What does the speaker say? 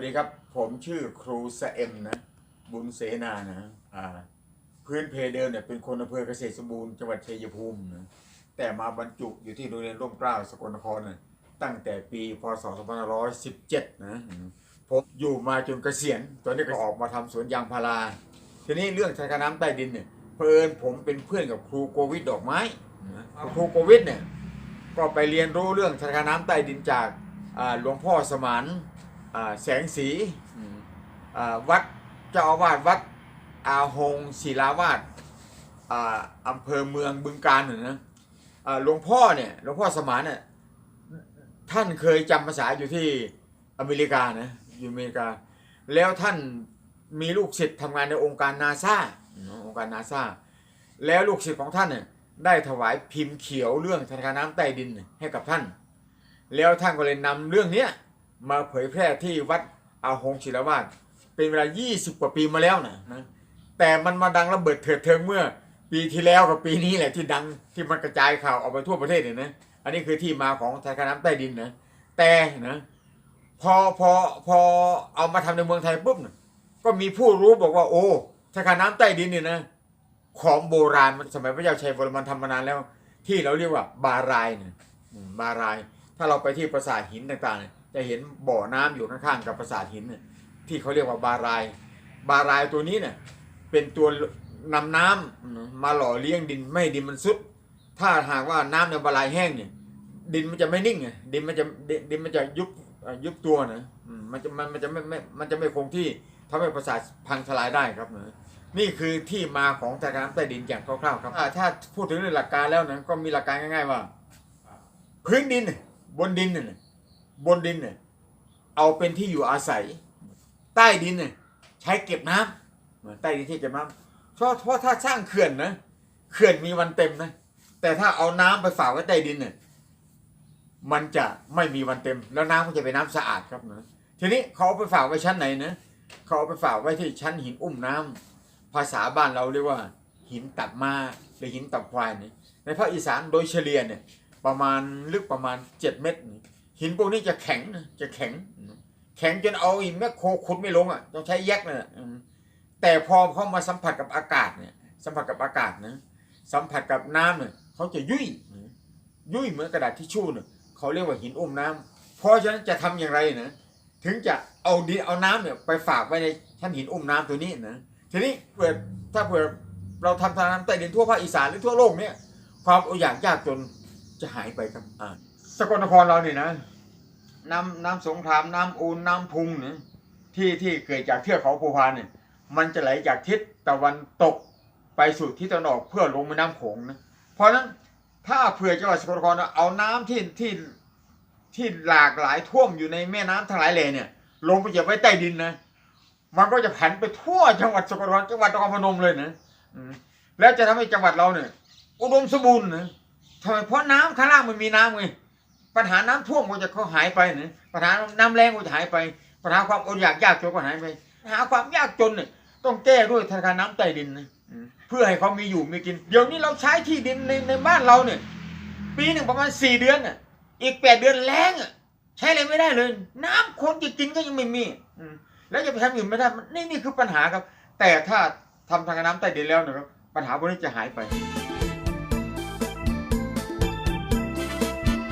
วัสดีครับ ผมชื่อครูสเอ็มนะ บุญเสนานะอ่าพื้นเพเดิมเนี่ยเป็นคนอำเภอเกษตรสมบูรณ์จังหวัดชัยภูมินะแต่มาบรรจุอยู่ที่โรงเรียนร่มเกล้าสกลนครนะตั้งแต่ปีพศ 2517 นะผมอยู่มาจนเกษียณ ตอนนี้ก็ออกมาทำสวนยางพารา ทีนี้เรื่องชายคาน้ำใต้ดินเนี่ยเพิ่นผมเป็นเพื่อนกับครูโกวิทดอกไม้นะครูโกวิทเนี่ยก็ไปเรียนรู้เรื่องชายคาน้ำใต้ดินจากหลวงพ่อสมาน อ่าแสงสีอืมอ่าวัดเจ้าอาวาสวัดอาหงศิลาวาสอ่าอำเภอเมืองบึงกาฬน่ะนะอ่าหลวงพ่อเนี่ยหลวงพ่อสมานเนี่ยท่านเคยจำภาษาอยู่ที่อเมริกานะอยู่อเมริกา แล้วท่านมีลูกศิษย์ทำงานในองค์การนาซาองค์การนาซาแล้วลูกศิษย์ของท่านเนี่ยได้ถวายพิมพ์เขียวเรื่องธนาคารน้ำใต้ดินให้กับท่าน แล้วท่านก็เลยนำเรื่องเนี้ย มาเผยแพร่ที่วัดอาหงศิลาวาสเป็นเวลา 20 กว่าปีมาแล้วนะนะแต่มันมาดังระเบิดเถิดเทิงเมื่อ ปีที่แล้วกับปีนี้แหละที่ดังที่มันกระจายข่าวออกไปทั่วประเทศเนี่ยนะอันนี้คือที่มาของธนาคารน้ำใต้ดินนะแต่นะพอพอพอเอามาทำในเมืองไทยปุ๊บนะก็มีผู้รู้บอกว่า โอ้ธนาคารน้ำใต้ดินเนี่ยนะของโบราณมันสมัยพระเจ้าชัยวรมันทำมานานแล้ว ที่เราเรียกว่าบารายเนี่ยบาราย ถ้าเราไปที่ปราสาทหินต่างๆเนี่ย จะเห็นบ่อน้ำอยู่ข้างๆกับปราสาทหินเนี่ยที่เขาเรียกว่าบาราย บารายตัวนี้เนี่ยเป็นตัวนำน้ำมาหล่อเลี้ยงดินไม่ดินมันซุด ถ้าหากว่าน้ำในบารายแห้งเนี่ยดินมันจะไม่นิ่งไงดินมันจะดินมันจะยุบยุบตัวนะมันจะมันมันจะไม่ไม่มันจะไม่คงที่ทำให้ประสาทพังทลายได้ครับนะนี่คือที่มาของธนาคารน้ำใต้ดินอย่างคร่าวๆครับถ้าพูดถึงเรื่องหลักการแล้วนะก็มีหลักการง่ายๆว่า พื้นดินบนดินน่ะ บนดินเนี่ยเอาเป็นที่อยู่อาศัย ใต้ดินเนี่ยใช้เก็บน้ำใต้ดินที่เก็บน้ำเพราะเพราะถ้าสร้างเขื่อนนะเขื่อนมีวันเต็มนะแต่ถ้าเอาน้ำไปฝากไว้ใต้ดินเนี่ยมันจะไม่มีวันเต็ม แล้วน้ำก็จะเป็นน้ำสะอาดครับนะทีนี้เขาเอาไปฝากไว้ชั้นไหนนะเขาเอาไปฝากไว้ที่ชั้นหินอุ้มน้ำภาษาบ้านเราเรียกว่า หินตับมาหรือหินตับควายนี่ในภาคอีสานโดยเฉลี่ยเนี่ยประมาณลึกประมาณ 7 เมตรนี่ หินพวกนี้จะแข็งนะจะแข็ง แข็งจนเอาอีแมคโครขุดไม่ลงอะต้องใช้แยกนะแต่พอเข้ามาสัมผัสกับอากาศเนี่ย สัมผัสกับอากาศนะสัมผัสกับน้ำเนี่ยเขาจะยุ่ยยุ่ยเหมือนกระดาษทิชชู่เนี่ยเขาเรียกว่าหินอุ้มน้ำเพราะฉะนั้นจะทำอย่างไรนะถึงจะเอาดินเอาน้ำเนี่ยไปฝากไว้ในชั้นหินอุ้มน้ำตัวนี้นะทีนี้เผื่อถ้าเผื่อเราทำทางน้ำใต้ดินทั่วภาคอีสานหรือทั่วโลกเนี่ยความอดอยากยากจนจะหายไปครับอ่า สกลนครเราเนี่ยนะ น้ำน้ำสงครามน้ำอูนน้ำพุงเนี่ยที่ที่เกิดจากเทือกเขาภูพานเนี่ย มันจะไหลจากทิศตะวันตกไปสู่ทิศตะวันออกเพื่อลงแม่น้ำโขงนะเพราะนั้นถ้าเผื่อจังหวัดสกลนครเอาน้ำที่ที่ที่หลากหลายท่วมอยู่ในแม่น้ำทั้งหลายแหล่เนี่ย ลงไปเหยียบไว้ใต้ดินนะมันก็จะผันไปทั่วจังหวัดสกลนครจังหวัดนครพนมเลยนะแล้วจะทำให้จังหวัดเราเนี่ย อุดมสมบูรณ์นะทำไมเพราะน้ำข้างล่างมันมีน้ำไง ปัญหาน้ำท่วมก็จะเขาหายไปนะปัญหาน้ำแรงก็จะหายไป ปัญหาความอดอยากยากจนก็หายไปปัญหาความยากจนเนี่ยต้องแก้ด้วยธนาคารน้ำใต้ดินนะเพื่อให้เขามีอยู่มีกิน เดี๋ยวนี้เราใช้ที่ดินในในบ้านเราเนี่ย ปีหนึ่งประมาณสี่เดือนน่ะ อีกแปดเดือนแล้งอะใช้อะไรไม่ได้เลย น้ำคนจะกินก็ยังไม่มีอแล้วจะไปทำอื่นไม่ได้นนี่นี่คือปัญหาครับ แต่ถ้าทำทางน้ำใต้ดินแล้วนะครับปัญหาพวกนี้จะหายไป